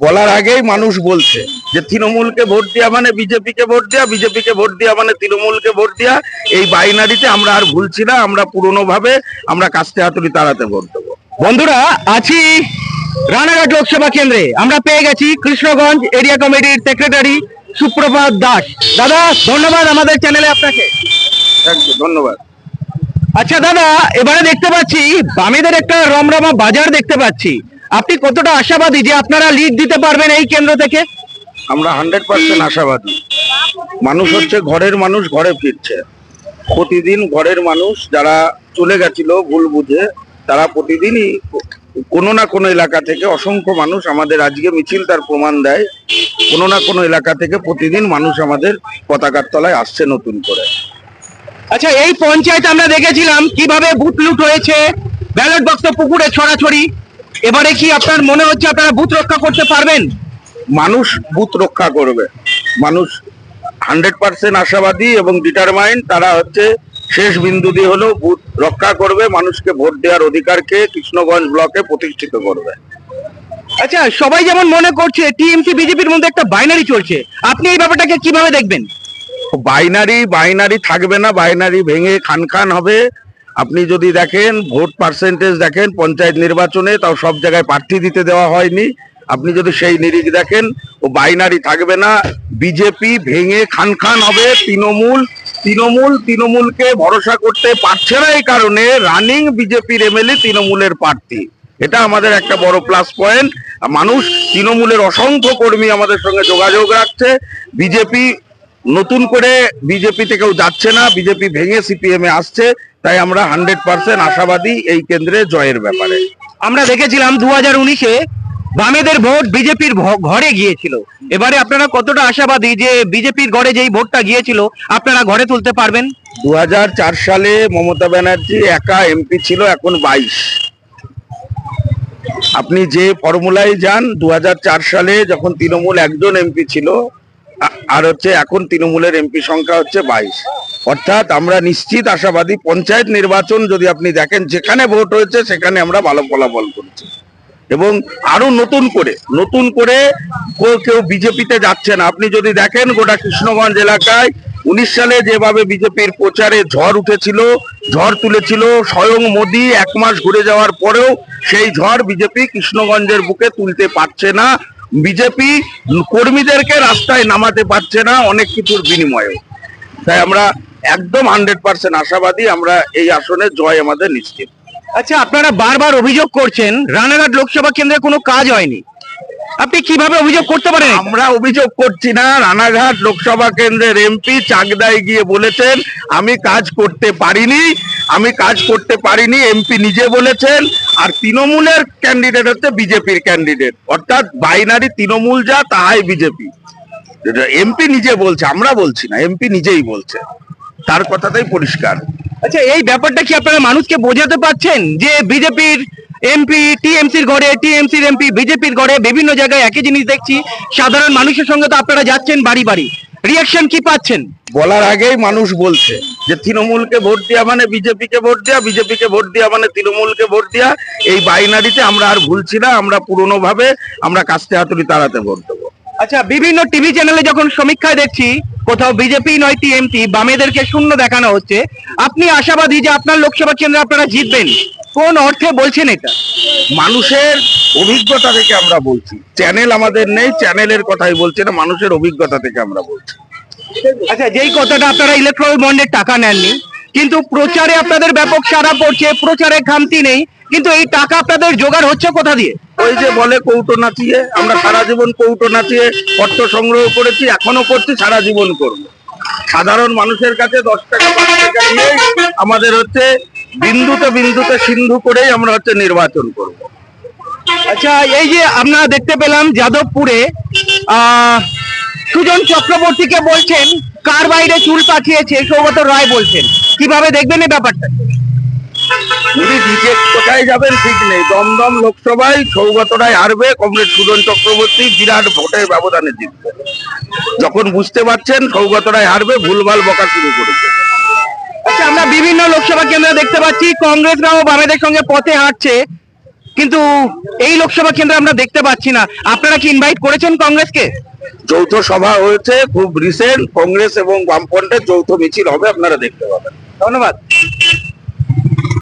বলার আগেই মানুষ বলছে যে তৃণমূলকে ভোট দেওয়া মানে বিজেপিকে ভোট দেওয়া বিজেপিকে ভোট দেওয়া মানে তৃণমূলকে ভোট দেওয়া এই বাইনারিতে আমরা আর ভুলছি না আমরা পুরনো ভাবে আমরা কাস্তে হাতুড়ি তাড়াতে ভোট দেবো। বন্ধুরা আছি রানাঘাট লোকসভা কেন্দ্রে। আমরা পেয়ে গেছি কৃষ্ণগঞ্জ এরিয়া কমিটির সেক্রেটারি সুপ্রভাত দাস। দাদা ধন্যবাদ আমাদের চ্যানেলে আপনাকে। ধন্যবাদ। আচ্ছা দাদা এবারে দেখতে পাচ্ছি বামেদের একটা রমরমা বাজার দেখতে পাচ্ছি। আপনি কতটা আশাবাদী যে আপনারা লিড দিতে পারবেন এই কেন্দ্র থেকে? আমরা হান্ড্রেড পার্সেন্ট আশাবাদী। মানুষ হচ্ছে ঘরের মানুষ ঘরে ফিরছে। প্রতিদিন ঘরের মানুষ যারা চলে গেছিল ভুল বুঝে তারা প্রতিদিনই কোনো না কোনো এলাকা থেকে অসংখ্য মানুষ আমাদের আজকে মিছিল তার প্রমাণ দেয়। কোনো না কোনো এলাকা থেকে প্রতিদিন মানুষ আমাদের পতাকার তলায় আসছে নতুন করে। আচ্ছা এই পঞ্চায়েত আমরা দেখেছিলাম কীভাবে বুথ লুট হয়েছে। ব্যালট বক্স পুকুরে ছড়াছড়ি। এবারে কি আপনার মনে হচ্ছে আপনারা বুথ রক্ষা করতে পারবেন? মানুষ বুথ রক্ষা করবে। মানুষ হান্ড্রেড পার্সেন্ট আশাবাদী এবং ডিটারমাইন্ড তারা হচ্ছে শেষ বিন্দু দিয়ে হলেও বুথ রক্ষা করবে মানুষকে ভোট দেওয়ার অধিকারকে কৃষ্ণগঞ্জ ব্লকে প্রতিষ্ঠিত করবে। আচ্ছা সবাই যেমন মনে করছে টিএমসি বিজেপির মধ্যে একটা বাইনারি চলছে। আপনি এই ব্যাপারটাকে কীভাবে দেখবেন? বাইনারি বাইনারি থাকবে না বাইনারি ভেঙে খান খান হবে। আপনি যদি দেখেন, ভোট পার্সেন্টেজ দেখেন, পঞ্চায়েত নির্বাচনে তাও সব জায়গায় প্রার্থী দিতে দেওয়া হয়নি। আপনি যদি সেই নিরিখ দেখেন, ও বাইনারি থাকবে না। বিজেপি ভেঙে খান খান হবে তৃণমূল। তৃণমূল, তৃণমূলকে ভরসা করতে পারছে না এই কারণে রানিং বিজেপির এমএলএ তৃণমূলের প্রার্থী। এটা আমাদের একটা বড় প্লাস পয়েন্ট মানুষ তৃণমূলের অসংখ্য কর্মী আমাদের সঙ্গে যোগাযোগ রাখছে। বিজেপি নতুন করে বিজেপিতে কেউ যাচ্ছে না। বিজেপি ভেঙে সিপিএম এ আসছে। তাই আমরা হান্ড্রেড পার্সেন্ট আশাবাদী এই কেন্দ্রে জয়ের ব্যাপারে। আমরা দেখেছিলাম দু হাজার উনিশে বামেদের ভোট বিজেপির ঘরে গিয়েছিল। এবারে আপনারা কতটা আশাবাদী যে বিজেপির ঘরে যেই ভোটটা গিয়েছিল আপনারা ঘরে তুলতে পারবেন? দুহাজার চার সালে মমতা ব্যানার্জি একা এমপি ছিল এখন বাইশ। আপনি যে ফর্মুলায় যান দু হাজার চার সালে যখন তৃণমূল একজন এমপি ছিল আর হচ্ছে এখন তৃণমূলের এমপি সংখ্যা হচ্ছে বাইশ। অর্থাৎ আমরা নিশ্চিত আশাবাদী, পঞ্চায়েত নির্বাচন যদি আপনি দেখেন, যেখানে ভোট হয়েছে, সেখানে আমরা ভালো ফলাফল করেছি। এবং আরও নতুন করে নতুন করে কেউ- বিজেপিতে যাচ্ছে না। আপনি যদি দেখেন, গোটা কৃষ্ণগঞ্জ এলাকায় উনিশ সালে যেভাবে বিজেপির প্রচারে ঝড় উঠেছিল, ঝড় তুলেছিল, স্বয়ং মোদী এক মাস ঘুরে যাওয়ার পরেও সেই ঝড় বিজেপি কৃষ্ণগঞ্জের বুকে তুলতে পারছে না। বিজেপি কর্মীদেরকে রাস্তায় নামাতে পারছে না, অনেক কিছুর বিনিময়ে। তাই আমরা একদম হান্ড্রেড পার্সেন্ট আশাবাদী আমরা এই আসনে জয় আমাদের নিশ্চিত। আচ্ছা আপনারা বারবার অভিযোগ করছেন রানাঘাট লোকসভা কেন্দ্রে কোনো কাজ হয়নি। আপনি কীভাবে অভিযোগ করতে পারেন? আমরা অভিযোগ করছি না রানাঘাট লোকসভা কেন্দ্রের এমপি চাকদায় গিয়ে বলেছেন আমি কাজ করতে পারিনি আমি কাজ করতে পারিনি এমপি নিজে বলেছেন আর তৃণমূলের ক্যান্ডিডেট হচ্ছে বিজেপির ক্যান্ডিডেট অর্থাৎ বাইনারি তৃণমূল যা তাহাই বিজেপি। এমপি নিজে বলছে আমরা বলছি না এমপি নিজেই বলছে। তার কথাটাই পরিষ্কার। আচ্ছা এই ব্যাপারটা কি আপনারা মানুষকে বোঝাতে পারছেন? যে বিজেপির এমপি টিএমসির ঘরে টিএমসির এমপি বিজেপির ঘরে বিভিন্ন জায়গায় একই জিনিস দেখছি সাধারণ মানুষের সঙ্গে তো আপনারা যাচ্ছেন বাড়ি বাড়ি। রিয়াকশন কি পাচ্ছেন? বলার আগেই মানুষ বলছে যে তৃণমূলকে ভোট দেওয়া মানে বিজেপিকে ভোট দেওয়া বিজেপিকে ভোট দেওয়া মানে তৃণমূলকে ভোট দেওয়া এই বাইনারিতে আমরা আর ভুলছি না আমরা পুরনো ভাবে আমরা কাস্তে হাতুড়ি তাড়াতে ভোট দেবো। আচ্ছা বিভিন্ন টিভি চ্যানেলে যখন সমীক্ষায় দেখছি কোথাও বিজেপি নয় টিএমসি বামেদেরকে শূন্য দেখানো হচ্ছে। আপনি আশাবাদী যে আপনার লোকসভা কেন্দ্রে আপনারা জিতবেন। কোন অর্থে বলছেন এটা? মানুষের অভিজ্ঞতা থেকে আমরা বলছি। চ্যানেল আমাদের নেই চ্যানেলের কথাই বলছি না মানুষের অভিজ্ঞতা থেকে আমরা বলছি। আচ্ছা যেই কথাটা আপনারা ইলেকট্রাল বন্ডের টাকা নেননি কিন্তু প্রচারে আপনাদের ব্যাপক সারা পড়ছে প্রচারে খামতি নেই কিন্তু এই টাকা আপনাদের জোগাড় হচ্ছে কোথা দিয়ে? ওই যে বলে কৌটো নাচিয়ে, আমরা সারা জীবন কৌটো নাচিয়ে অর্থ সংগ্রহ করেছি এখনও করছি, সারা জীবন করব। সাধারণ মানুষের কাছে দশ টাকা পাঁচ টাকা দিয়ে আমাদের হচ্ছে বিন্দুতে বিন্দুতে সিন্ধু করেই আমরা হচ্ছে নির্বাচন করব। আচ্ছা এই যে আমরা দেখতে পেলাম যাদবপুরে সুজন চক্রবর্তীকে বলছেন, কার বাইরে চুল পাঠিয়েছে সৌগত রায় বলছেন। কীভাবে দেখবেন এই ব্যাপারটা? উনি নিজে কোথায় যাবেন ঠিক নেই। দমদম লোকসভায় সৌগত রায় হারবে কমরেড সুজন চক্রবর্তী বিরাট ভোটের ব্যবধানে জিতবে। যখন বুঝতে পারছেন সৌগত রায় হারবে ভুলভাল বকা শুরু করেছে। আচ্ছা আমরা বিভিন্ন লোকসভা কেন্দ্রে দেখতে পাচ্ছি কংগ্রেসরাও বামেদের সঙ্গে পথে হাঁটছে কিন্তু এই লোকসভা কেন্দ্রে আমরা দেখতে পাচ্ছি না। আপনারা কি ইনভাইট করেছেন কংগ্রেসকে? যৌথ সভা হয়েছে খুব রিসেন্ট কংগ্রেস এবং বামফ্রন্টের যৌথ মিছিল হবে আপনারা দেখতে পাবেন। ধন্যবাদ।